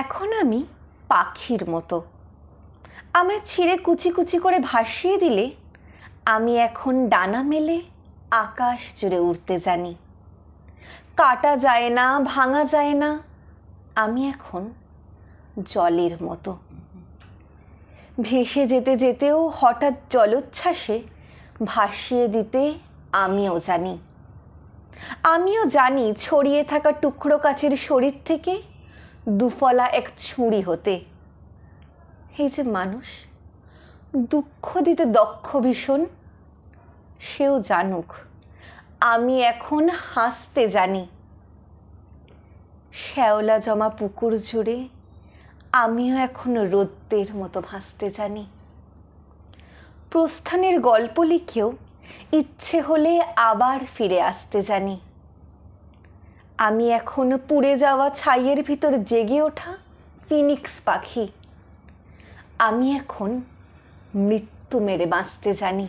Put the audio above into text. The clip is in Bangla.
এখন আমি পাখির মতো। আমায় ছিঁড়ে কুচি কুচি করে ভাসিয়ে দিলে আমি এখন ডানা মেলে আকাশ জুড়ে উড়তে জানি। কাটা যায় না, ভাঙা যায় না, আমি এখন জলের মতো। ভেসে যেতে যেতেও হঠাৎ জলোচ্ছ্বাসে ভাসিয়ে দিতে আমিও জানি। আমিও জানি ছড়িয়ে থাকা টুকরো কাচের শরীর থেকে দুফলা এক ছুঁড়ি হতে। এই যে মানুষ, দুঃখ দিতে দক্ষ ভীষণ, সেও জানুক, আমি এখন হাসতে জানি। শ্যাওলা জমা পুকুর জুড়ে, আমিও এখন রোদ্দের মতো ভাসতে জানি। প্রস্থানের গল্প লিখেও ইচ্ছে হলে আবার ফিরে আসতে জানি। আমি এখন পুড়ে যাওয়া ছাইয়ের ভিতর জেগে ওঠা ফিনিক্স পাখি। আমি এখন মৃত্যু মেরে বাঁচতে জানি।